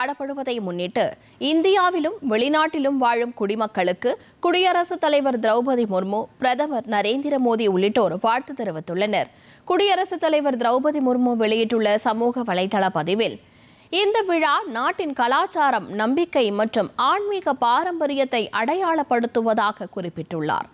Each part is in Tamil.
கொண்டாடப்படுவதை முன்னிட்டு இந்தியாவிலும் வெளிநாட்டிலும் வாழும் குடிமக்களுக்கு குடியரசுத் தலைவர் திரௌபதி முர்மு பிரதமர் நரேந்திர மோடி உள்ளிட்டோர் வாழ்த்து தெரிவித்துள்ளனர். குடியரசுத் தலைவர் திரௌபதி முர்மு வெளியிட்டுள்ள சமூக வலைதள பதிவில் இந்த விழா நாட்டின் கலாச்சாரம் நம்பிக்கை மற்றும் ஆன்மீக பாரம்பரியத்தை அடையாளப்படுத்துவதாக குறிப்பிட்டுள்ளார்.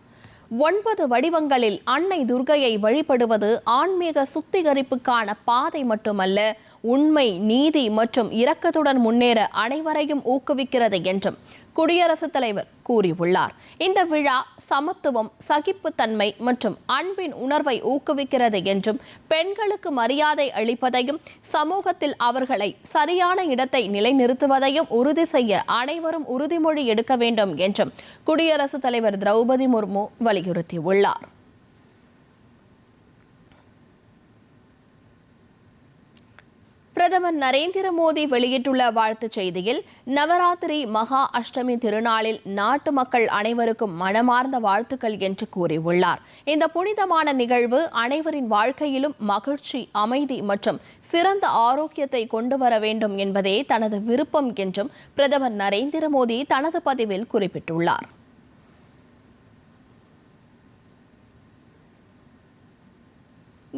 ஒன்பது வடிவங்களில் அன்னை துர்கையை வழிபடுவது ஆன்மீக சுத்திகரிப்புக்கான பாதை மட்டுமல்ல உண்மை நீதி மற்றும் இரக்கத்துடன் முன்னேற அனைவரையும் ஊக்குவிக்கிறது என்றும் குடியரசுத் தலைவர் கூறியுள்ளார். இந்த விழா சமத்துவம் சகிப்புத்தன்மை மற்றும் அன்பின் உணர்வை ஊக்குவிக்கிறது என்றும் பெண்களுக்கு மரியாதை அளிப்பதையும் சமூகத்தில் அவர்களை சரியான இடத்தை நிலைநிறுத்துவதையும் உறுதி செய்ய அனைவரும் உறுதிமொழி எடுக்க வேண்டும் என்றும் குடியரசுத் தலைவர் திரௌபதி முர்மு வலியுறுத்தியுள்ளார். பிரதமர் நரேந்திர மோடி வெளியிட்டுள்ள வாழ்த்துச் செய்தியில் நவராத்திரி மகா அஷ்டமி திருநாளில் நாட்டு மக்கள் அனைவருக்கும் மனமார்ந்த வாழ்த்துக்கள் என்று கூறியுள்ளார். இந்த புனிதமான நிகழ்வு அனைவரின் வாழ்க்கையிலும் மகிழ்ச்சி அமைதி மற்றும் சிறந்த ஆரோக்கியத்தை கொண்டு வர வேண்டும் என்பதே தனது விருப்பம் என்றும் பிரதமர் நரேந்திர மோடி தனது பதிவில் குறிப்பிட்டுள்ளார்.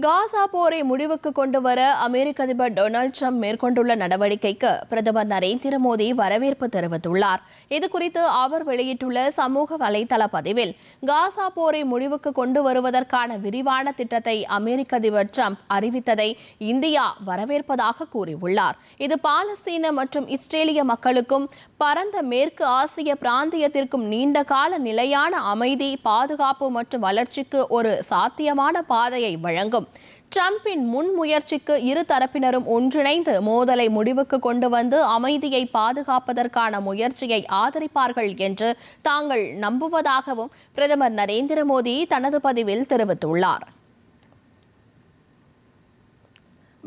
காசா போரை முடிவுக்கு கொண்டு வர அமெரிக்க அதிபர் டொனால்டு ட்ரம்ப் மேற்கொண்டுள்ள நடவடிக்கைக்கு பிரதமர் நரேந்திர மோடி வரவேற்பு தெரிவித்துள்ளார். இதுகுறித்து அவர் வெளியிட்டுள்ள சமூக வலைதள பதிவில் காசா போரை முடிவுக்கு கொண்டு வருவதற்கான விரிவான திட்டத்தை அமெரிக்க அதிபர் ட்ரம்ப் அறிவித்ததை இந்தியா வரவேற்பதாக கூறியுள்ளார். இது பாலஸ்தீன மற்றும் இஸ்ரேலிய மக்களுக்கும் பரந்த மேற்கு ஆசிய பிராந்தியத்திற்கும் நீண்ட கால நிலையான அமைதி பாதுகாப்பு மற்றும் வளர்ச்சிக்கு ஒரு சாத்தியமான பாதையை வழங்கும் ட்ரம்பின் முன்முயற்சிக்கு இரு தரப்பினரும் ஒன்றிணைந்து மோதலை முடிவுக்கு கொண்டு வந்து அமைதியை பாதுகாப்பதற்கான முயற்சியை ஆதரிப்பார்கள் என்று தாங்கள் நம்புவதாகவும் பிரதமர் நரேந்திர மோடி தனது பதிவில் தெரிவித்துள்ளார்.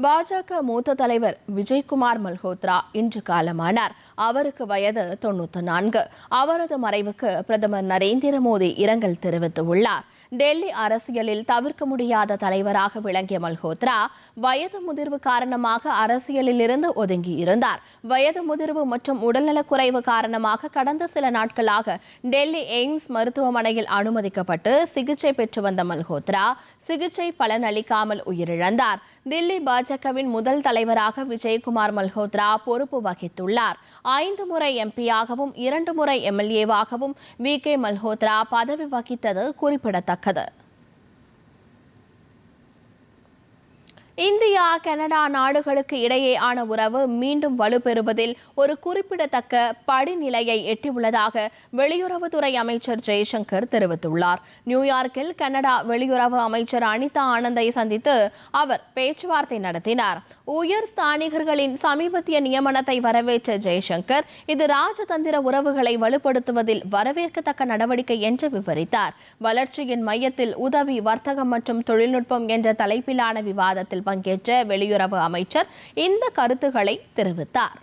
பாஜக மூத்த தலைவர் விஜய்குமார் மல்ஹோத்ரா இன்று காலமானார். அவருக்கு வயது தொண்ணூத்தி நான்கு. அவரது மறைவுக்கு பிரதமர் நரேந்திர மோடி இரங்கல் தெரிவித்துள்ளார். டெல்லி அரசியலில் தவிர்க்க முடியாத தலைவராக விளங்கிய மல்ஹோத்ரா வயது முதிர்வு காரணமாக அரசியலில் இருந்து ஒதுங்கி இருந்தார். வயது முதிர்வு மற்றும் உடல்நலக்குறைவு காரணமாக கடந்த சில நாட்களாக டெல்லி எய்ம்ஸ் மருத்துவமனையில் அனுமதிக்கப்பட்டு சிகிச்சை பெற்று வந்த மல்ஹோத்ரா சிகிச்சை பலனளிக்காமல் உயிரிழந்தார். தில்லி பாஜகவின் முதல் தலைவராக விஜயகுமார் மல்ஹோத்ரா பொறுப்பு வகித்துள்ளார். ஐந்து முறை எம்பியாகவும் இரண்டு முறை எம்எல்ஏவாகவும் வி கே மல்ஹோத்ரா பதவி வகித்தது குறிப்பிடத்தக்கது. இந்தியா கனடா நாடுகளுக்கு இடையேயான உறவு மீண்டும் வலுப்பெறுவதில் ஒரு குறிப்பிடத்தக்க படிநிலையை எட்டியுள்ளதாக வெளியுறவுத்துறை அமைச்சர் ஜெய்சங்கர் தெரிவித்துள்ளார். நியூயார்க்கில் கனடா வெளியுறவு அமைச்சர் அனிதா ஆனந்தை சந்தித்து அவர் பேச்சுவார்த்தை நடத்தினார். உயர் ஸ்தானிகர்களின் சமீபத்திய நியமனத்தை வரவேற்ற ஜெய்சங்கர் இது ராஜதந்திர உறவுகளை வலுப்படுத்துவதில் வரவேற்கத்தக்க நடவடிக்கை என்று விவரித்தார். வளர்ச்சியின் மையத்தில் உதவி வர்த்தகம் மற்றும் தொழில்நுட்பம் என்ற தலைப்பிலான விவாதத்தில் பங்கேற்ற வெளியுறவு அமைச்சர் இந்த கருத்துக்களை தெரிவித்தார்.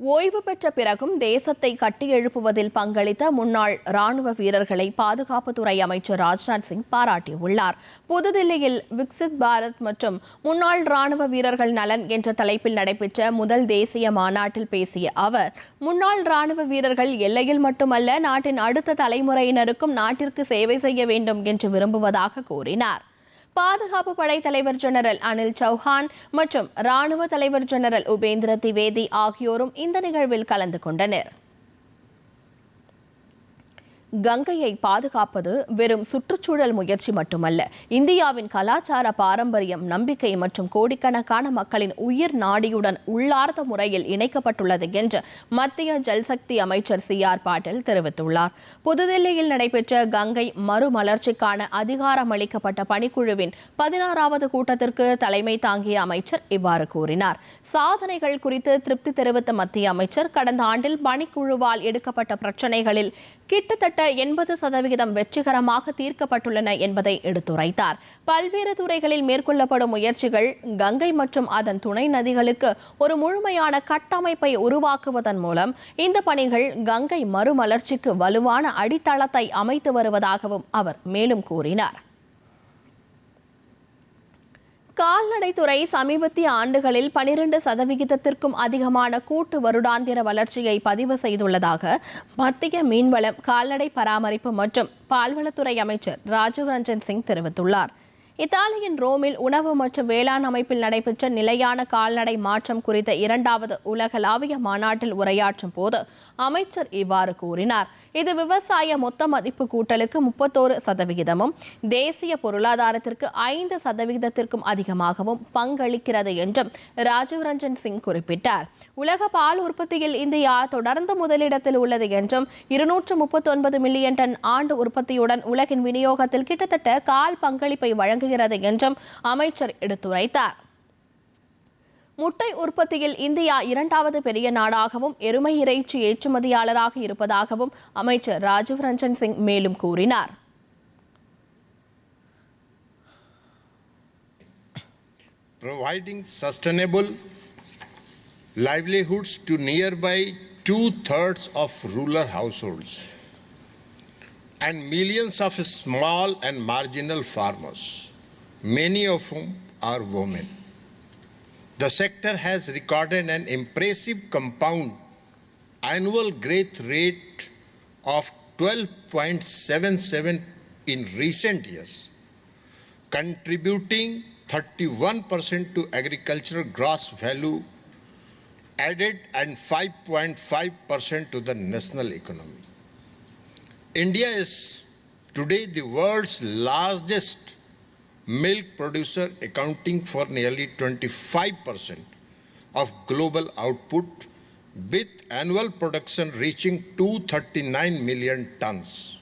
ஓய்வு பெற்ற பிறகும் தேசத்தை கட்டியெழுப்புவதில் பங்களித்த முன்னாள் ராணுவ வீரர்களை பாதுகாப்புத்துறை அமைச்சர் ராஜ்நாத் சிங் பாராட்டியுள்ளார். புதுதில்லியில் விக்சித் பாரத் மற்றும் முன்னாள் ராணுவ வீரர்கள் நலன் என்ற தலைப்பில் நடைபெற்ற முதல் தேசிய மாநாட்டில் பேசிய அவர் முன்னாள் ராணுவ வீரர்கள் எல்லையில் மட்டுமல்ல நாட்டின் அடுத்த தலைமுறையினருக்கும் நாட்டிற்கு சேவை செய்ய வேண்டும் என்று விரும்புவதாக கூறினார். பாதுகாப்பு படை தலைவர் ஜெனரல் அனில் சௌஹான் மற்றும் ராணுவ தலைவர் ஜெனரல் உபேந்திர திவேதி ஆகியோரும் இந்த நிகழ்வில் கலந்து கொண்டனர். கங்கையை பாதுகாப்பது வெறும் சுற்றுச்சூழல் முயற்சி மட்டுமல்ல. இந்தியாவின் கலாச்சார பாரம்பரியம் நம்பிக்கை மற்றும் கோடிக்கணக்கான மக்களின் உயிர் நாடியுடன் உள்ளார்ந்த முறையில் இணைக்கப்பட்டுள்ளது என்று மத்திய ஜல்சக்தி அமைச்சர் சி ஆர் பாட்டீல் தெரிவித்துள்ளார். புதுதில்லியில் நடைபெற்ற கங்கை மறுமலர்ச்சிக்கான அதிகாரமளிக்கப்பட்ட பணிக்குழுவின் பதினாறாவது கூட்டத்திற்கு தலைமை தாங்கிய அமைச்சர் இவ்வாறு கூறினார். சாதனைகள் குறித்து திருப்தி தெரிவித்த மத்திய அமைச்சர் கடந்த ஆண்டில் பணிக்குழுவால் எடுக்கப்பட்ட பிரச்சினைகளில் கிட்டத்தட்ட எண்பது சதவிகிதம் வெற்றிகரமாக தீர்க்கப்பட்டுள்ளன என்பதை எடுத்துரைத்தார். பல்வேறு துறைகளில் மேற்கொள்ளப்படும் முயற்சிகள் கங்கை மற்றும் அதன் துணை நதிகளுக்கு ஒரு முழுமையான கட்டமைப்பை உருவாக்குவதன் மூலம் இந்த பணிகள் கங்கை மறுமலர்ச்சிக்கு வலுவான அடித்தளத்தை அமைத்து வருவதாகவும் அவர் மேலும் கூறினார். கால்நடைத்துறை சமீபத்திய ஆண்டுகளில் பனிரெண்டு சதவிகிதத்திற்கும் அதிகமான கூட்டு வருடாந்திர வளர்ச்சியை பதிவு செய்துள்ளதாக மத்திய மீன்வளம் கால்நடை பராமரிப்பு மற்றும் பால்வளத்துறை அமைச்சர் ராஜீவ் ரஞ்சன் சிங் தெரிவித்துள்ளார். இத்தாலியின் ரோமில் உணவு மற்றும் வேளாண் அமைப்பில் நடைபெற்ற நிலையான கால்நடை மாற்றம் குறித்த இரண்டாவது உலகளாவிய மாநாட்டில் உரையாற்றும் போது அமைச்சர் இவ்வாறு கூறினார். இது விவசாய மொத்த மதிப்பு கூட்டலுக்கு முப்பத்தோரு சதவிகிதமும் தேசிய பொருளாதாரத்திற்கு ஐந்து சதவிகிதத்திற்கும் அதிகமாகவும் பங்களிக்கிறது என்றும் ராஜீவ் ரஞ்சன் சிங் குறிப்பிட்டார். உலக பால் உற்பத்தியில் இந்தியா தொடர்ந்து முதலிடத்தில் உள்ளது என்றும் இருநூற்று முப்பத்தொன்பது மில்லியன் டன் ஆண்டு உற்பத்தியுடன் உலகின் விநியோகத்தில் கிட்டத்தட்ட கால் பங்களிப்பை வழங்குகிறது என்றும் அமைச்சர் எடுத்துரைத்தார் முட்டை உற்பத்தியில் இந்தியா இரண்டாவது பெரிய நாடாகவும் எருமை இறைச்சி ஏற்றுமதியாளராக இருப்பதாகவும் அமைச்சர் ராஜீவ் ரஞ்சன் சிங் மேலும் கூறினார் providing sustainable livelihoods to nearby two thirds of rural households and millions of small and marginal farmers, many of whom are women. The sector has recorded an impressive compound annual growth rate of 12.77 in recent years contributing 31% to agricultural gross value added and 5.5% to the national economy. India is today the world's largest milk producer, accounting for nearly 25% of global output, with annual production reaching 239 million tons.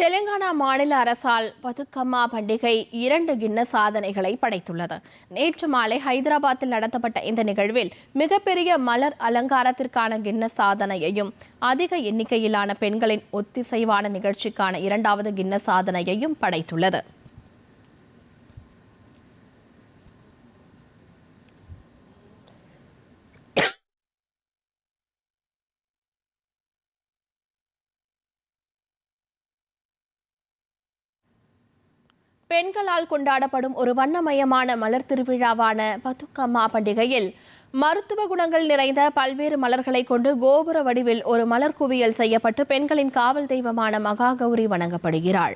Telangana மாநில அரசால் பதுக்கம்மா பண்டிகை இரண்டு கிண்ண சாதனைகளை படைத்துள்ளது. நேற்று மாலை ஹைதராபாத்தில் நடத்தப்பட்ட இந்த நிகழ்வில் மிகப்பெரிய மலர் அலங்காரத்திற்கான கிண்ண சாதனையையும் அதிக எண்ணிக்கையிலான பெண்களின் ஒத்திசைவான நிகழ்ச்சிக்கான இரண்டாவது கிண்ண சாதனையையும் படைத்துள்ளது. பெண்களால் கொண்டாடப்படும் ஒரு வண்ணமயமான மலர் திருவிழாவான பத்துக்கம்மா பண்டிகையில் மருத்துவ குணங்கள் நிறைந்த பல்வேறு மலர்களை கொண்டு கோபுர வடிவில் ஒரு மலர் குவியல் செய்யப்பட்டு பெண்களின் காவல் தெய்வமான மகாகௌரி வணங்கப்படுகிறாள்.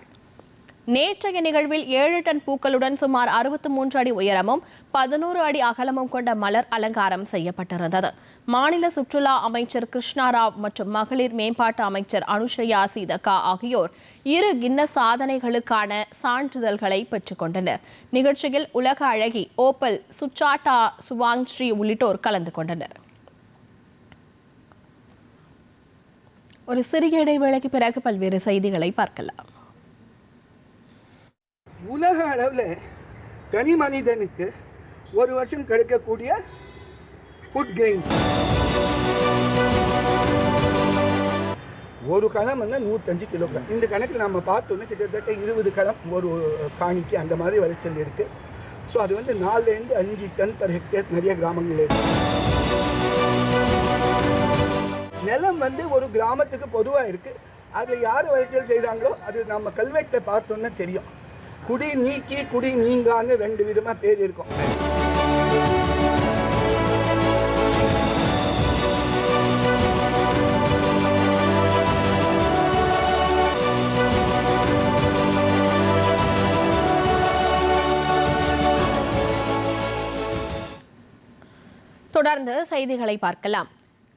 நேற்றைய நிகழ்வில் ஏழு டன் பூக்களுடன் சுமார் அறுபத்தி மூன்று அடி உயரமும் பதினோரு அடி அகலமும் கொண்ட மலர் அலங்காரம் செய்யப்பட்டிருந்தது. மாநில சுற்றுலா அமைச்சர் கிருஷ்ணாராவ் மற்றும் மகளிர் மேம்பாட்டு அமைச்சர் அனுஷயா சீதக்கா ஆகியோர் இரு கின்ன சாதனைகளுக்கான சான்றிதழ்களை பெற்றுக்கொண்டனர் நிகழ்ச்சியில் உலக அழகி ஓப்பல் சுச்சாட்டா சுவாங்ஸ்ரீ உள்ளிட்டோர் கலந்து கொண்டனர். ஒரு சிறிய இடைவேளைக்கு பிறகு பல்வேறு செய்திகளை பார்க்கலாம். உலக அளவில் தனி மனிதனுக்கு ஒரு வருஷம் கிடைக்கக்கூடிய ஃபுட் கிரெயின் ஒரு களம் வந்து நூற்றஞ்சு கிலோகிராம் இந்த கணக்கில் நம்ம பார்த்தோன்னா கிட்டத்தட்ட இருபது களம் ஒரு காணிக்கு அந்த மாதிரி விளைச்சல் இருக்குது ஸோ அது வந்து நாலுலேருந்து அஞ்சு டன் பர் ஹெக்டேர் நிறைய கிராமங்கள் இருக்கு. நிலம் வந்து ஒரு கிராமத்துக்கு பொதுவாக இருக்குது அதில் யார் விளைச்சல் செய்கிறாங்களோ அது நம்ம கல்வெட்டில் பார்த்தோன்னே தெரியும். குடி நீக்கி குடி நீங்கான்னு ரெண்டு விதமாக பேர் இருக்கும். தொடர்ந்து செய்திகளை பார்க்கலாம்.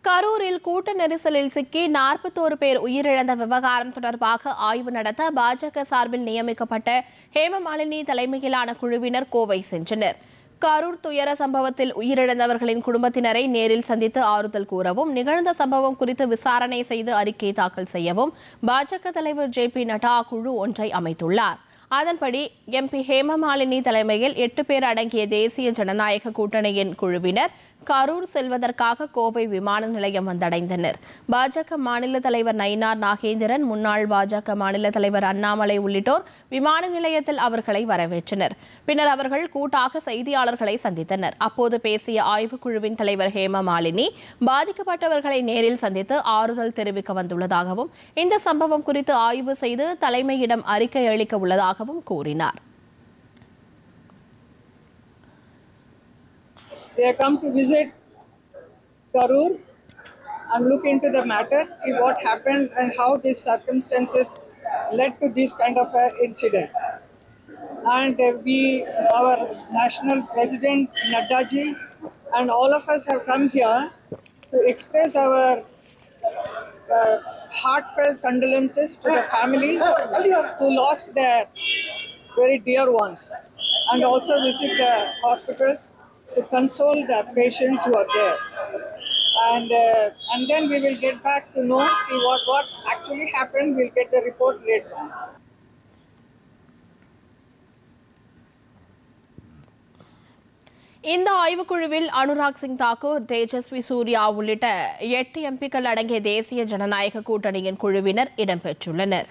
கரூரில் கூட்ட நெரிசலில் சிக்கி நாற்பத்தோரு பேர் உயிரிழந்த விவகாரம் தொடர்பாக ஆய்வு நடத்த பாஜக சார்பில் நியமிக்கப்பட்ட ஹேமமாலினி தலைமையிலான குழுவினர் கோவை சென்றனர். கரூர் துயர சம்பவத்தில் உயிரிழந்தவர்களின் குடும்பத்தினரை நேரில் சந்தித்து ஆறுதல் கூறவும் நிகழ்ந்த சம்பவம் குறித்து விசாரணை செய்து அறிக்கை தாக்கல் செய்யவும் பாஜக தலைவர் ஜே பி நட்டா குழு ஒன்றை அமைத்துள்ளார். அதன்படி எம்பி ஹேமமாலினி தலைமையில் எட்டு பேர் அடங்கிய தேசிய ஜனநாயக கூட்டணியின் குழுவினர் கரூர் செல்வதற்காக கோவை விமான நிலையம் வந்தடைந்தனர். பாஜக மாநில தலைவர் நயினார் நாகேந்திரன் முன்னாள் பாஜக மாநில தலைவர் அண்ணாமலை உள்ளிட்டோர் விமான நிலையத்தில் அவர்களை வரவேற்றனர். பின்னர் அவர்கள் கூட்டாக செய்தியாளர்களை சந்தித்தனர். அப்போது பேசிய ஆய்வுக்குழுவின் தலைவர் ஹேம மாலினி பாதிக்கப்பட்டவர்களை நேரில் சந்தித்து ஆறுதல் தெரிவிக்க வந்துள்ளதாகவும் இந்த சம்பவம் குறித்து ஆய்வு செய்து தலைமையிடம் அறிக்கை அளிக்க உள்ளதாகவும் கூறினார். They have come to visit Karur and look into the matter, what happened and how these circumstances led to this kind of incident. And uh, we, our national president Naddaji, and all of us have come here to express our uh, heartfelt condolences to the family who lost their very dear ones, and also visit the hospitals to console the patients who are there. And uh, and then we will get back to know what what actually happened. We'll get the report later on. இந்த ஆய்வுக்குழுவில் அனுராக் சிங் தாக்கூர் தேஜஸ்வி சூர்யா உள்ளிட்ட எட்டு எம்பிக்கள் அடங்கிய தேசிய ஜனநாயக கூட்டணியின் குழுவினர் இடம்பெற்றுள்ளனர்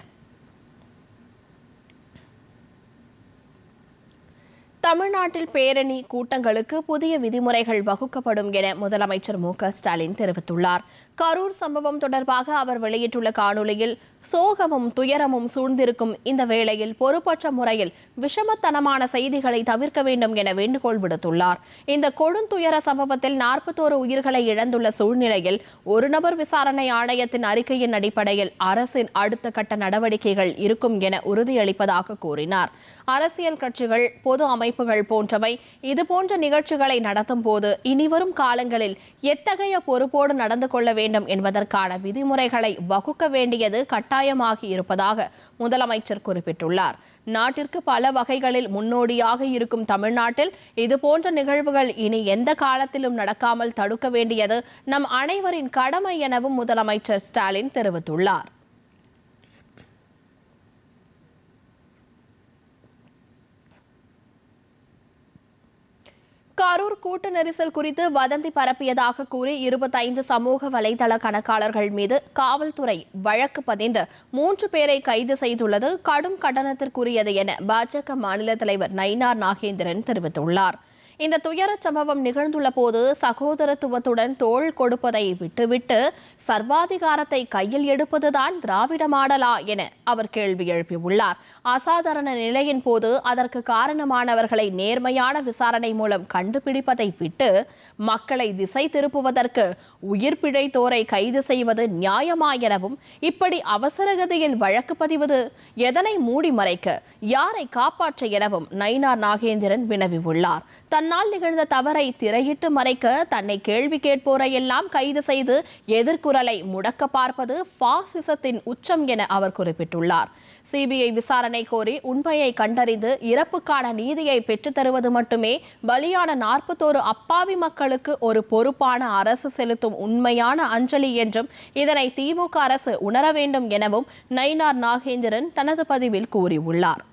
தமிழ்நாட்டில் பேரணி கூட்டங்களுக்கு புதிய விதிமுறைகள் வகுக்கப்படும் என முதலமைச்சர் மு க ஸ்டாலின் தெரிவித்துள்ளார். கரூர் சம்பவம் தொடர்பாக அவர் வெளியிட்டுள்ள காணொலியில் சோகமும் துயரமும் சூழ்ந்திருக்கும் இந்த வேளையில் பொறுப்பற்ற முறையில் விஷமத்தனமான செய்திகளை தவிர்க்க வேண்டும் என வேண்டுகோள் விடுத்துள்ளார். இந்த கொடுந்துயர சம்பவத்தில் நாற்பத்தோரு உயிர்களை இழந்துள்ள சூழ்நிலையில் ஒரு நபர் விசாரணை ஆணையத்தின் அறிக்கையின் அடிப்படையில் அரசின் அடுத்த கட்ட நடவடிக்கைகள் இருக்கும் என உறுதியளிப்பதாக கூறினார். அரசியல் கட்சிகள் பொது அமைப்புகள் போன்றவை இதுபோன்ற நிகழ்ச்சிகளை நடத்தும் போது இனிவரும் காலங்களில் எத்தகைய பொறுப்போடு நடந்து கொள்ள வேண்டும் என்பதற்கான விதிமுறைகளை வகுக்க வேண்டியது கட்டாயமாகி இருப்பதாக முதலமைச்சர் குறிப்பிட்டுள்ளார். நாட்டிற்கு பல வகைகளில் முன்னோடியாக இருக்கும் தமிழ்நாட்டில் இதுபோன்ற நிகழ்வுகள் இனி எந்த காலத்திலும் நடக்காமல் தடுக்க வேண்டியது நம் அனைவரின் கடமை எனவும் முதலமைச்சர் ஸ்டாலின் தெரிவித்துள்ளார். கரூர் கூட்ட நெரிசல் குறித்து வதந்தி பரப்பியதாக கூறி இருபத்தைந்து சமூக வலைதள கணக்காளர்கள் மீது காவல்துறை வழக்கு பதிந்து மூன்று பேரை கைது செய்துள்ளது. கடும் கண்டனத்திற்குரியது என பாஜக மாநில தலைவர் நயினார் நாகேந்திரன் தெரிவித்துள்ளார். இந்த துயரச் சம்பவம் நிகழ்ந்துள்ள போது சகோதரத்துவத்துடன் தோள் கொடுப்பதை விட்டுவிட்டு சர்வாதிகாரத்தை கையில் எடுப்பதுதான் திராவிட மாடலா என அவர் கேள்வி எழுப்பியுள்ளார். அசாதாரண நிலையின் போது அதற்கு காரணமானவர்களை நேர்மையான விசாரணை மூலம் கண்டுபிடிப்பதை விட்டு மக்களை திசை திருப்புவதற்கு உயிர் பிழைத்தோரை கைது செய்வது நியாயமா எனவும் இப்படி அவசரகதியில் வழக்கு பதிவது எதனை மூடி மறைக்க யாரை காப்பாற்ற எனவும் நயினார் நாகேந்திரன் வினவியுள்ளார். தன்னால் நிகழ்ந்த தவறை திரையிட்டு மறைக்க தன்னை கேள்வி கேட்போரையெல்லாம் கைது செய்து எதிர்குரலை முடக்க பார்ப்பது பாசிசத்தின் உச்சம் என அவர் குறிப்பிட்டுள்ளார். சிபிஐ விசாரணை கோரி உண்மையை கண்டறிந்து இறப்புக்கான நீதியை பெற்றுத்தருவது மட்டுமே பலியான நாற்பத்தோரு அப்பாவி மக்களுக்கு ஒரு பொறுப்பான அரசு செலுத்தும் உண்மையான அஞ்சலி என்றும் இதனை திமுக அரசு உணர வேண்டும் எனவும் நயினார் நாகேந்திரன் தனது பதிவில் கூறியுள்ளார்.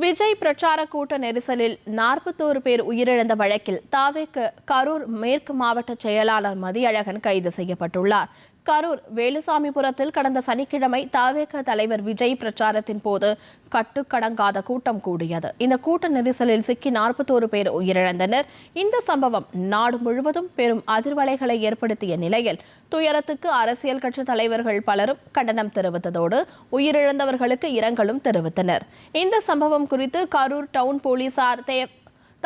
விஜய் பிரச்சார கூட்ட நெரிசலில் நாற்பத்தோரு பேர் உயிரிழந்த வழக்கில் தாவேக்கு கரூர் மேற்கு மாவட்ட செயலாளர் மதியழகன் கைது செய்யப்பட்டுள்ளார். கரூர் வேலுசாமிபுரத்தில் கடந்த சனிக்கிழமை தாவேக தலைவர் விஜய் பிரச்சாரத்தின் போது கட்டுக்கடங்காத கூட்டம் கூடியது. இந்த கூட்ட நெரிசலில் சிக்கி நாற்பத்தோரு பேர் உயிரிழந்தனர். இந்த சம்பவம் நாடு முழுவதும் பெரும் அதிர்வலைகளை ஏற்படுத்திய நிலையில் துயரத்துக்கு அரசியல் கட்சி தலைவர்கள் பலரும் கண்டனம் தெரிவித்ததோடு உயிரிழந்தவர்களுக்கு இரங்கலும் தெரிவித்தனர். இந்த சம்பவம் குறித்து கரூர் டவுன் போலீசார் தே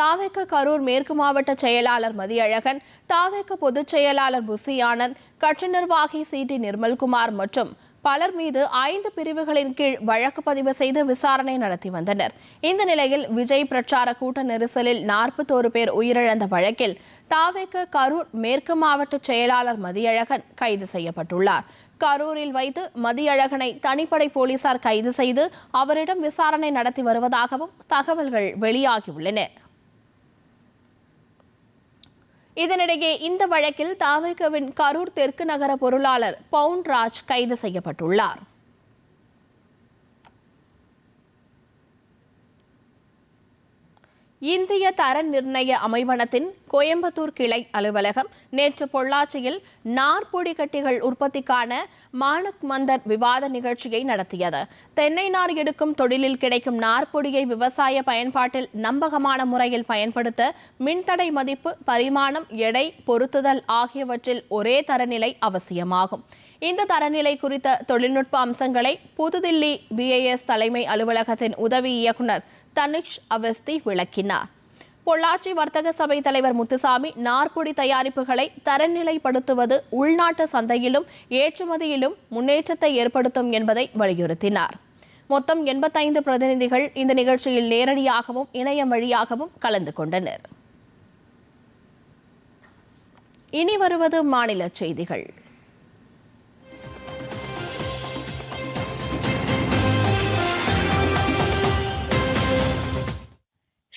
தாவேக்க கரூர் மேற்கு மாவட்ட செயலாளர் மதியழகன் தாவேக்க பொதுச் செயலாளர் புசி ஆனந்த் கட்சி நிர்வாகி சி டி நிர்மல்குமார் மற்றும் பலர் மீது ஐந்து பிரிவுகளின் கீழ் வழக்கு பதிவு செய்து விசாரணை நடத்தி வந்தனர். இந்த நிலையில் விஜய் பிரச்சார கூட்ட நெரிசலில் நாற்பத்தோரு பேர் உயிரிழந்த வழக்கில் தாவேக்க கரூர் மேற்கு மாவட்ட செயலாளர் மதியழகன் கைது செய்யப்பட்டுள்ளார். கரூரில் வைத்து மதியழகனை தனிப்படை போலீசார் கைது செய்து அவரிடம் விசாரணை நடத்தி வருவதாகவும் தகவல்கள் வெளியாகியுள்ளன. இதனிடையே இந்த வழக்கில் தாவேகவின் கரூர் தெற்கு நகர பொருளாளர் பவுன்ராஜ் கைது இந்திய தர நிர்ணய அமைவனத்தின் கோயம்புத்தூர் கிளை அலுவலகம் நேற்று பொள்ளாச்சியில் நார்பொடி கட்டிகள் உற்பத்திக்கான மானக் மந்தர் விவாத நிகழ்ச்சியை நடத்தியது. தென்னை நார் எடுக்கும் தொழிலில் கிடைக்கும் நார்பொடியை விவசாய பயன்பாட்டில் நம்பகமான முறையில் பயன்படுத்த மின்தடை மதிப்பு பரிமாணம் எடை பொருத்துதல் ஆகியவற்றில் ஒரே தரநிலை அவசியமாகும். இந்த தரநிலை குறித்த தொழில்நுட்ப அம்சங்களை புதுதில்லி பிஐஎஸ் தலைமை அலுவலகத்தின் உதவி இயக்குனர் தனிஷ் அவஸ்தி விளக்கினார். பொள்ளாச்சி வர்த்தக சபை தலைவர் முத்துசாமி நாற்பொடி தயாரிப்புகளை தரநிலைப்படுத்துவது உள்நாட்டு சந்தையிலும் ஏற்றுமதியிலும் முன்னேற்றத்தை ஏற்படுத்தும் என்பதை வலியுறுத்தினார். மொத்தம் எண்பத்தைந்து பிரதிநிதிகள் இந்த நிகழ்ச்சியில் நேரடியாகவும் இணையம் வழியாகவும் கலந்து கொண்டனர். இனி வருவது மாநில செய்திகள்.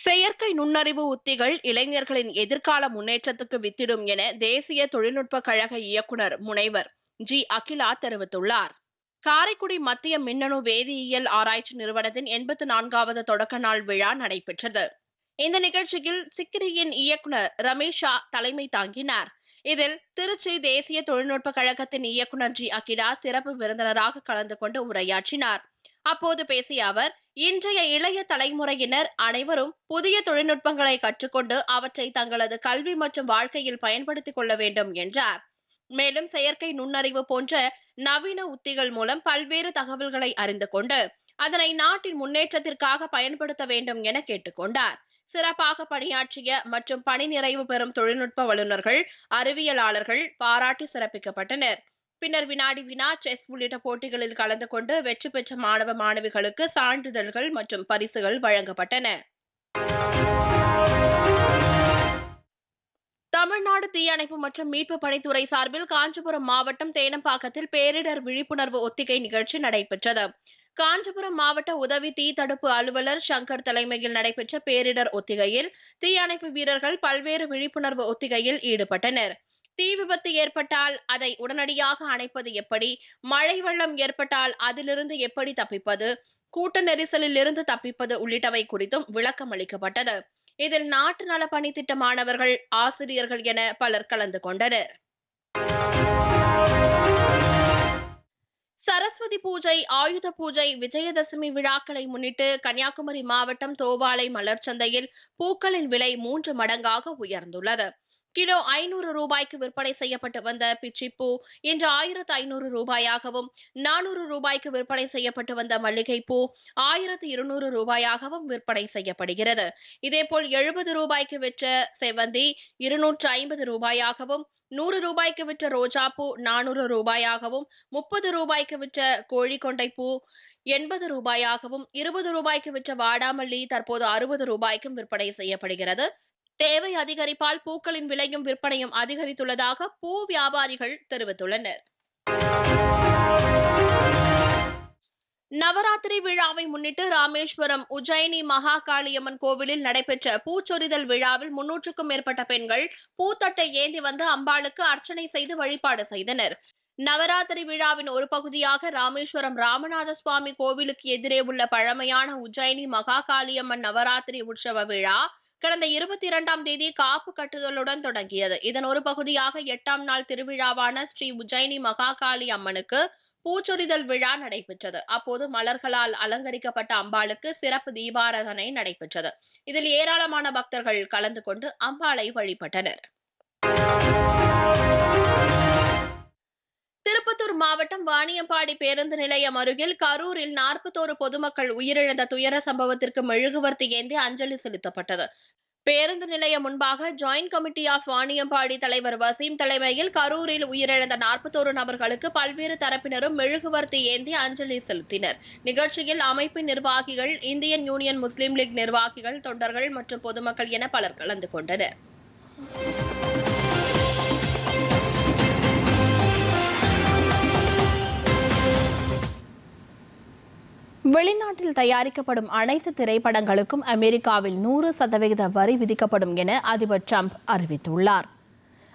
செயற்கை நுண்ணறிவு உத்திகள் இளைஞர்களின் எதிர்கால முன்னேற்றத்துக்கு வித்திடும் என தேசிய தொழில்நுட்ப கழக இயக்குநர் முனைவர் ஜி. அகிலா தெரிவித்துள்ளார். காரைக்குடி மத்திய மின்னணு வேதியியல் ஆராய்ச்சி நிறுவனத்தின் எண்பத்தி நான்காவது தொடக்க நாள் விழா நடைபெற்றது. இந்த நிகழ்ச்சியில் சிக்கிரியின் இயக்குநர் ரமேஷா தலைமை தாங்கினார். இதில் திருச்சி தேசிய தொழில்நுட்ப கழகத்தின் இயக்குநர் ஜி. அகிலா சிறப்பு விருந்தினராக கலந்து கொண்டு உரையாற்றினார். அப்போது பேசிய அவர் இன்றைய இளைய தலைமுறையினர் அனைவரும் புதிய தொழில்நுட்பங்களை கற்றுக்கொண்டு அவற்றை தங்களது கல்வி மற்றும் வாழ்க்கையில் பயன்படுத்திக் கொள்ள வேண்டும் என்றார். மேலும் செயற்கை நுண்ணறிவு போன்ற நவீன உத்திகள் மூலம் பல்வேறு தகவல்களை அறிந்து கொண்டு அதனை நாட்டின் முன்னேற்றத்திற்காக பயன்படுத்த வேண்டும் என கேட்டுக்கொண்டார் சிறப்பாக பணியாற்றிய மற்றும் பணி நிறைவு பெறும் தொழில்நுட்ப வல்லுநர்கள் அறிவியலாளர்கள் பாராட்டி சிறப்பிக்கப்பட்டனர். பின்னர் வினாடி வினா செஸ் உள்ளிட்ட போட்டிகளில் கலந்து கொண்டு வெற்றி பெற்ற மாணவ மாணவிகளுக்கு சான்றிதழ்கள் மற்றும் பரிசுகள் வழங்கப்பட்டன. தமிழ்நாடு தீயணைப்பு மற்றும் மீட்பு பணித்துறை சார்பில் காஞ்சிபுரம் மாவட்டம் தேனம்பாக்கத்தில் பேரிடர் விழிப்புணர்வு ஒத்திகை நிகழ்ச்சி நடைபெற்றது. காஞ்சிபுரம் மாவட்ட உதவி தீ தடுப்பு அலுவலர் சங்கர் தலைமையில் நடைபெற்ற பேரிடர் ஒத்திகையில் தீயணைப்பு வீரர்கள் பல்வேறு விழிப்புணர்வு ஒத்திகையில் ஈடுபட்டனர். தீ விபத்து ஏற்பட்டால் அதை உடனடியாக அணைப்பது எப்படி? மழை வெள்ளம் ஏற்பட்டால் அதிலிருந்து எப்படி தப்பிப்பது? கூட்ட நெரிசலில் இருந்து தப்பிப்பது உள்ளிட்டவை குறித்தும் விளக்கம் அளிக்கப்பட்டது. இதில் நாட்டு நல பணி திட்ட மாணவர்கள் ஆசிரியர்கள் என பலர் கலந்து கொண்டனர். சரஸ்வதி பூஜை ஆயுத பூஜை விஜயதசமி விழாக்களை முன்னிட்டு கன்னியாகுமரி மாவட்டம் தோவாளை மலர் சந்தையில் பூக்களின் விலை மூன்று மடங்காக உயர்ந்துள்ளது. கிலோ ஐநூறு ரூபாய்க்கு விற்பனை செய்யப்பட்டு வந்த பிச்சிப்பூ இன்று ஆயிரத்து ஐநூறு ரூபாயாகவும் நானூறு ரூபாய்க்கு விற்பனை செய்யப்பட்டு வந்த மல்லிகைப்பூ ஆயிரத்து இருநூறு ரூபாயாகவும் விற்பனை செய்யப்படுகிறது. இதேபோல் எழுபது ரூபாய்க்கு விற்ற செவந்தி இருநூற்று ஐம்பது ரூபாயாகவும் நூறு ரூபாய்க்கு விற்ற ரோஜாப்பூ நானூறு ரூபாயாகவும் முப்பது ரூபாய்க்கு விற்ற கோழிக்கொண்டை பூ எண்பது ரூபாயாகவும் இருபது ரூபாய்க்கு விற்ற வாடாமல்லி தற்போது அறுபது ரூபாய்க்கும் விற்பனை செய்யப்படுகிறது. தேவை அதிகரிப்பால் பூக்களின் விலையும் விற்பனையும் அதிகரித்துள்ளதாக பூ வியாபாரிகள் தெரிவித்துள்ளனர். நவராத்திரி விழாவை முன்னிட்டு ராமேஸ்வரம் உஜ்ஜயினி மகா காளியம்மன் கோவிலில் நடைபெற்ற பூச்சொரிதல் விழாவில் முன்னூற்றுக்கும் மேற்பட்ட பெண்கள் பூத்தட்டை ஏந்தி வந்து அம்பாளுக்கு அர்ச்சனை செய்து வழிபாடு செய்தனர். நவராத்திரி விழாவின் ஒரு பகுதியாக ராமேஸ்வரம் ராமநாத சுவாமி கோவிலுக்கு எதிரே உள்ள பழமையான உஜ்ஜயினி மகா காளியம்மன் நவராத்திரி உற்சவ விழா கடந்த இருபத்தி இரண்டாம் தேதி காப்பு கட்டுதலுடன் தொடங்கியது. இதன் ஒரு பகுதியாக எட்டாம் நாள் திருவிழாவான ஸ்ரீ உஜ்ஜயினி மகாகாளி அம்மனுக்கு பூச்சொரிதல் விழா நடைபெற்றது. அப்போது மலர்களால் அலங்கரிக்கப்பட்ட அம்பாளுக்கு சிறப்பு தீபாராதனை நடைபெற்றது. இதில் ஏராளமான பக்தர்கள் கலந்து கொண்டு அம்பாளை வழிபட்டனர். திருப்பத்தூர் மாவட்டம் வாணியம்பாடி பேருந்து நிலையம் அருகில் கரூரில் நாற்பத்தோரு பொதுமக்கள் உயிரிழந்த துயர சம்பவத்திற்கு மெழுகுவர்த்தி ஏந்தி அஞ்சலி செலுத்தப்பட்டது. பேருந்து நிலையம் முன்பாக ஜாயிண்ட் கமிட்டி ஆஃப் வாணியம்பாடி தலைவர் வசீம் தலைமையில் கரூரில் உயிரிழந்த நாற்பத்தோரு நபர்களுக்கு பல்வேறு தரப்பினரும் மெழுகுவர்த்தி ஏந்தி அஞ்சலி செலுத்தினர். நிகழ்ச்சியில் அமைப்பின் நிர்வாகிகள் இந்தியன் யூனியன் முஸ்லீம் லீக் நிர்வாகிகள் தொண்டர்கள் மற்றும் பொதுமக்கள் என பலர் கலந்து கொண்டனர். வெளிநாட்டில் தயாரிக்கப்படும் அனைத்து திரைப்படங்களுக்கும் அமெரிக்காவில் நூறு சதவிகித வரி விதிக்கப்படும் என அதிபர் ட்ரம்ப் அறிவித்துள்ளார்.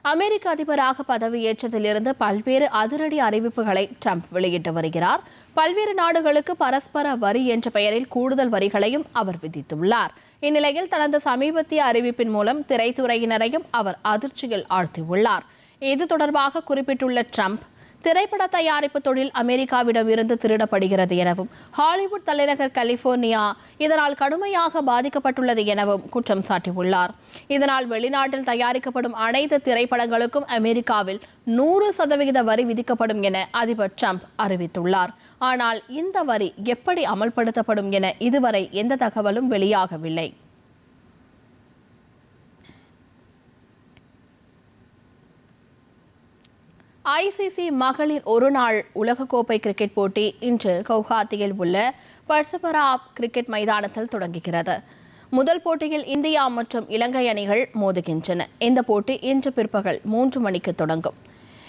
அமெரிக்க அதிபராக பதவியேற்றதிலிருந்து பல்வேறு அதிரடி அறிவிப்புகளை ட்ரம்ப் வெளியிட்டு வருகிறார். பல்வேறு நாடுகளுக்கு பரஸ்பர வரி என்ற பெயரில் கூடுதல் வரிகளையும் அவர் விதித்துள்ளார். இந்நிலையில் தனது சமீபத்திய அறிவிப்பின் மூலம் திரைத்துறையினரையும் அவர் அதிர்ச்சியில் ஆழ்த்தியுள்ளார். இது தொடர்பாக குறிப்பிட்டுள்ள டிரம்ப் திரைப்பட தயாரிப்பு தொழில் அமெரிக்காவிடம் இருந்து திருடப்படுகிறது எனவும் ஹாலிவுட் தலைநகர் கலிபோர்னியா இதனால் கடுமையாக பாதிக்கப்பட்டுள்ளது எனவும் குற்றம் சாட்டியுள்ளார். இதனால் வெளிநாட்டில் தயாரிக்கப்படும் அனைத்து திரைப்படங்களுக்கும் அமெரிக்காவில் நூறு சதவிகித வரி விதிக்கப்படும் என அதிபர் ட்ரம்ப் அறிவித்துள்ளார். ஆனால் இந்த வரி எப்படி அமல்படுத்தப்படும் என இதுவரை எந்த தகவலும் வெளியாகவில்லை. ஐசிசி மகளிர் ஒருநாள் உலகக்கோப்பை கிரிக்கெட் போட்டி இன்று கவுஹாத்தியில் உள்ள பர்சபரா கிரிக்கெட் மைதானத்தில் தொடங்குகிறது. முதல் போட்டியில் இந்தியா மற்றும் இலங்கை அணிகள் மோதுகின்றன. இந்த போட்டி இன்று பிற்பகல் மூன்று மணிக்கு தொடங்கும்.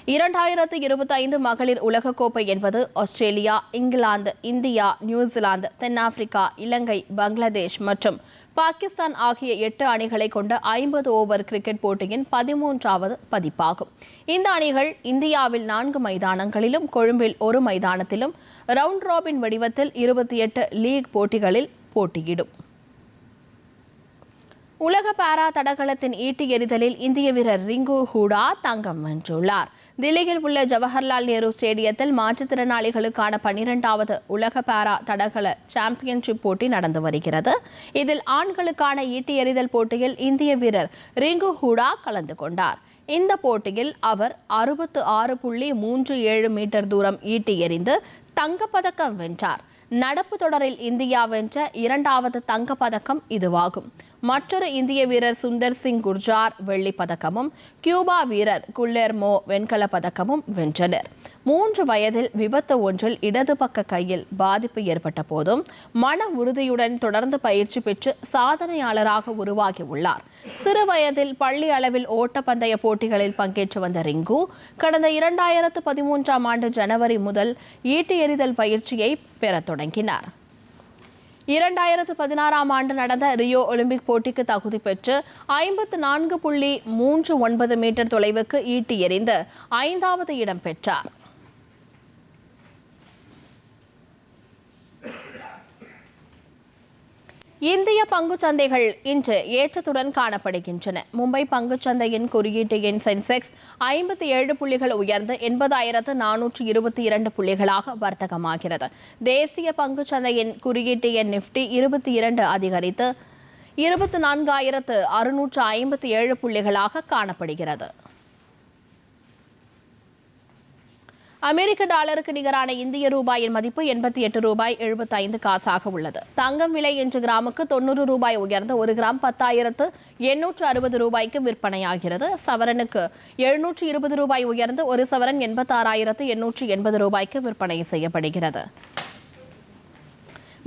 இரண்டாயிரத்து இருபத்தைந்து மகளிர் உலகக்கோப்பை என்பது ஆஸ்திரேலியா இங்கிலாந்து இந்தியா நியூசிலாந்து தென்னாப்பிரிக்கா இலங்கை பங்களாதேஷ் மற்றும் பாகிஸ்தான் ஆகிய எட்டு அணிகளை கொண்ட ஐம்பது ஓவர் கிரிக்கெட் போட்டியின் பதிமூன்றாவது பதிப்பாகும். இந்த அணிகள் இந்தியாவில் நான்கு மைதானங்களிலும் கொழும்பில் ஒரு மைதானத்திலும் ரவுண்ட் ராபின் வடிவத்தில் இருபத்தி எட்டு லீக் போட்டிகளில் போட்டியிடும். உலக பாரா தடகளத்தின் ஈட்டி எறிதலில் இந்திய வீரர் ரிங்கு ஹூடா தங்கம் வென்றுள்ளார். தில்லியில் உள்ள ஜவஹர்லால் நேரு ஸ்டேடியத்தில் மாற்றுத்திறனாளிகளுக்கான பன்னிரெண்டாவது உலக பாரா தடகள சாம்பியன்ஷிப் போட்டி நடந்து வருகிறது. இதில் ஆண்களுக்கான ஈட்டி எறிதல் போட்டியில் இந்திய வீரர் ரிங்கு ஹூடா கலந்து கொண்டார். இந்த போட்டியில் அவர் அறுபத்து ஆறு புள்ளி மூன்று ஏழு மீட்டர் தூரம் ஈட்டி எறிந்து தங்கப்பதக்கம் வென்றார். நடப்பு தொடரில் இந்தியா வென்ற இரண்டாவது தங்கப்பதக்கம் இதுவாகும். மற்றொரு இந்திய வீரர் சுந்தர் சிங் குர்ஜார் வெள்ளி பதக்கமும் கியூபா வீரர் குள்ளெர்மோ வெண்கலப் பதக்கமும் வென்றனர். மூன்று வயதில் விபத்து ஒன்றில் இடது பக்க கையில் பாதிப்பு ஏற்பட்ட போதும் மன உறுதியுடன் தொடர்ந்து பயிற்சி பெற்று சாதனையாளராக உருவாகியுள்ளார். சிறு வயதில் பள்ளி அளவில் ஓட்டப்பந்தய போட்டிகளில் பங்கேற்று வந்த ரிங்கு கடந்த இரண்டாயிரத்து பதிமூன்றாம் ஆண்டு ஜனவரி முதல் ஈட்டி எறிதல் பயிற்சியை பெறத் தொடங்கினார். இரண்டாயிரத்து பதினாறாம் ஆண்டு நடந்த ரியோ ஒலிம்பிக் போட்டிக்கு தகுதி பெற்று ஐம்பத்து நான்கு புள்ளி மூன்று ஒன்பது மீட்டர் தொலைவுக்கு ஈட்டி எறிந்து ஐந்தாவது இடம் பெற்றார். இந்திய பங்குச் சந்தைகள் இன்று ஏற்றத்துடன் காணப்படுகின்றன. மும்பை பங்குச் சந்தையின் குறியீட்டு எண் சென்செக்ஸ் ஐம்பத்தி ஏழு புள்ளிகள் உயர்ந்து எண்பதாயிரத்து நானூற்று இருபத்தி இரண்டு புள்ளிகளாக வர்த்தகமாகிறது. தேசிய பங்குச் சந்தையின் குறியீட்டு எண் நிப்டி இருபத்தி இரண்டு அதிகரித்து இருபத்தி நான்காயிரத்து அறுநூற்று ஐம்பத்தி ஏழு புள்ளிகளாக காணப்படுகிறது. அமெரிக்க டாலருக்கு நிகரான இந்திய ரூபாயின் மதிப்பு எண்பத்தி எட்டு ரூபாய் எழுபத்தைந்து காசாக உள்ளது. தங்கம் விலை இன்று கிராமுக்கு தொண்ணூறு ரூபாய் உயர்ந்து ஒரு கிராம் பத்தாயிரத்து எண்ணூற்று அறுபது ரூபாய்க்கு விற்பனையாகிறது. சவரனுக்கு எழுநூற்று இருபது ரூபாய் உயர்ந்து ஒரு சவரன் எண்பத்தாறாயிரத்து எண்ணூற்று எண்பது ரூபாய்க்கு விற்பனை செய்யப்படுகிறது.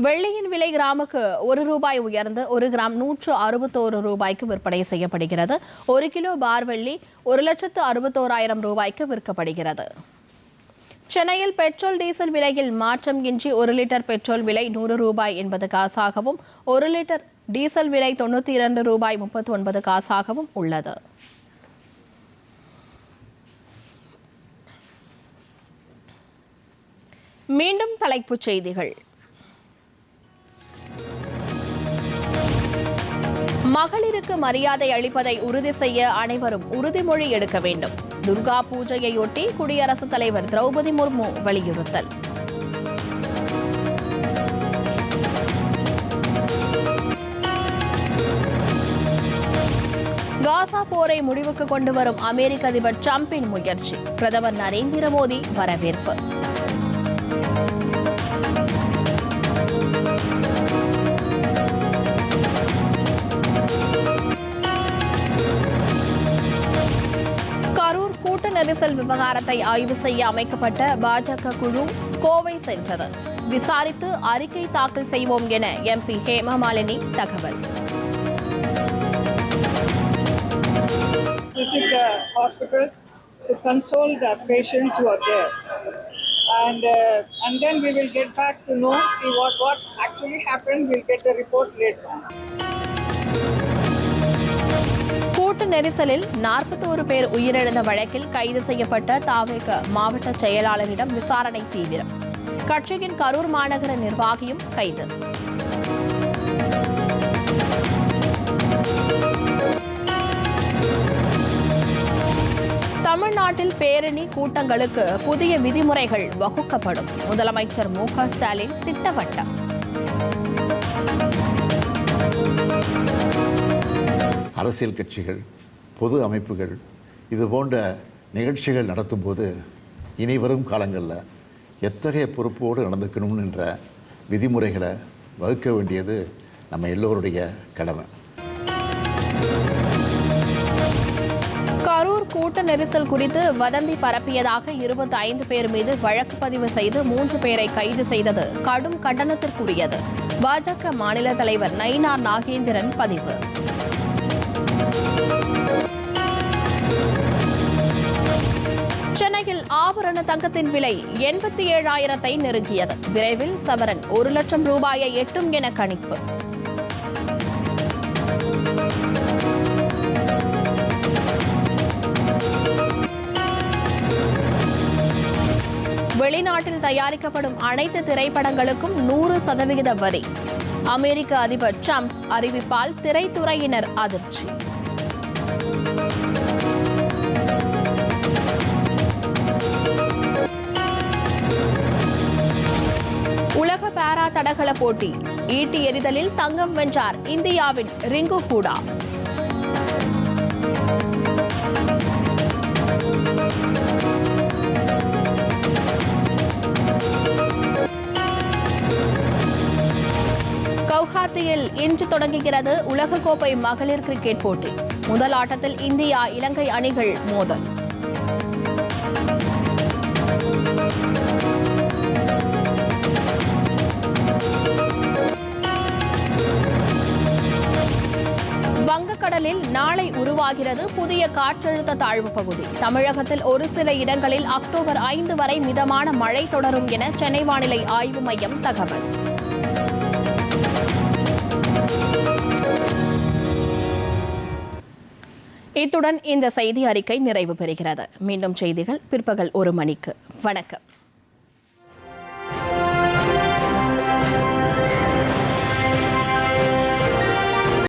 வெள்ளியின் விலை கிராமுக்கு ஒரு ரூபாய் உயர்ந்து ஒரு கிராம் நூற்று அறுபத்தோரு ரூபாய்க்கு விற்பனை செய்யப்படுகிறது. ஒரு கிலோ பார் வெள்ளி ஒரு லட்சத்து அறுபத்தோராயிரம் ரூபாய்க்கு விற்கப்படுகிறது. சென்னையில் பெட்ரோல் டீசல் விலையில் மாற்றம் இன்றி ஒரு லிட்டர் பெட்ரோல் விலை நூறு ரூபாய் எண்பது காசாகவும் ஒரு லிட்டர் டீசல் விலை தொண்ணூற்றி இரண்டு ரூபாய் முப்பத்தி ஒன்பது காசாகவும் உள்ளது. மீண்டும் தலைப்புச் செய்திகள். மகளிருக்கு மரியாதை அளிப்பதை உறுதி செய்ய அனைவரும் உறுதிமொழி எடுக்க வேண்டும். துர்கா பூஜையையொட்டி குடியரசுத் தலைவர் திரௌபதி முர்மு வலியுறுத்தல். காசா போரை முடிவுக்கு கொண்டு வரும் அமெரிக்க அதிபர் டிரம்பின் முயற்சி. பிரதமர் நரேந்திர மோடி வரவேற்பு. கூட்ட நெரிசல் விவகாரத்தை ஆய்வு செய்ய அமைக்கப்பட்ட பாஜக குழு கோவை சென்றது விசாரித்து அறிக்கை தாக்கல் செய்வோம் என எம்பி ஹேமமாலினி தகவல் visit the hospitals to console the patients who are there. And, uh, and then we will get back to know what, what actually happened. We'll get the report later கூட்ட நெரிசலில் நாற்பத்தோரு பேர் உயிரிழந்த வழக்கில் கைது செய்யப்பட்ட தாவேக மாவட்ட செயலாளரிடம் விசாரணை தீவிரம். கட்சியின் கரூர் மாநகர நிர்வாகியும் கைது. தமிழ்நாட்டில் பேரணி கூட்டங்களுக்கு புதிய விதிமுறைகள் வகுக்கப்படும். முதலமைச்சர் மு க ஸ்டாலின் திட்டவட்டம். அரசியல் கட்சிகள் பொது அமைப்புகள் இது போன்ற நிகழ்ச்சிகள் நடத்தும்போது இனி வரும் காலங்களில் எத்தகைய பொறுப்போடு நடந்துக்கணும் என்ற விதிமுறைகளை வகுக்க வேண்டியது நம்ம எல்லோருடைய கடமை. கரூர் கூட்ட நெரிசல் குறித்து வதந்தி பரப்பியதாக இருபத்தி ஐந்து பேர் மீது வழக்கு பதிவு செய்து மூன்று பேரை கைது செய்தது கடும் கண்டனத்திற்குரியது. பாஜக மாநில தலைவர் நயினார் நாகேந்திரன் பதிவு. சென்னையில் ஆபரண தங்கத்தின் விலை எண்பத்தி ஏழாயிரத்தை நெருங்கியது. விரைவில் சவரன் ஒரு லட்சம் ரூபாயை எட்டும் என கணிப்பு. வெளிநாட்டில் தயாரிக்கப்படும் அனைத்து திரைப்படங்களுக்கும் நூறு சதவிகித வரி. அமெரிக்க அதிபர் ட்ரம்ப் அறிவிப்பால் திரைத்துறையினர் அதிர்ச்சி. தடகள போட்டி. ஈட்டி எறிதலில் தங்கம் வென்றார் இந்தியாவின் ரிங்கு கூடா. கவுஹாத்தியில் இன்று தொடங்குகிறது உலகக்கோப்பை மகளிர் கிரிக்கெட் போட்டி. முதல் ஆட்டத்தில் இந்தியா இலங்கை அணிகள் மோதல். வங்கக்கடலில் நாளை உருவாகிறது புதிய காற்றழுத்த தாழ்வு பகுதி. தமிழகத்தில் ஒரு சில இடங்களில் அக்டோபர் ஐந்து வரை மிதமான மழை தொடரும் என சென்னை வானிலை ஆய்வு மையம் தகவல். இத்துடன் இந்த செய்தி அறிக்கை நிறைவு பெறுகிறது. மீண்டும் செய்திகள் பிற்பகல் ஒரு மணிக்கு. வணக்கம்.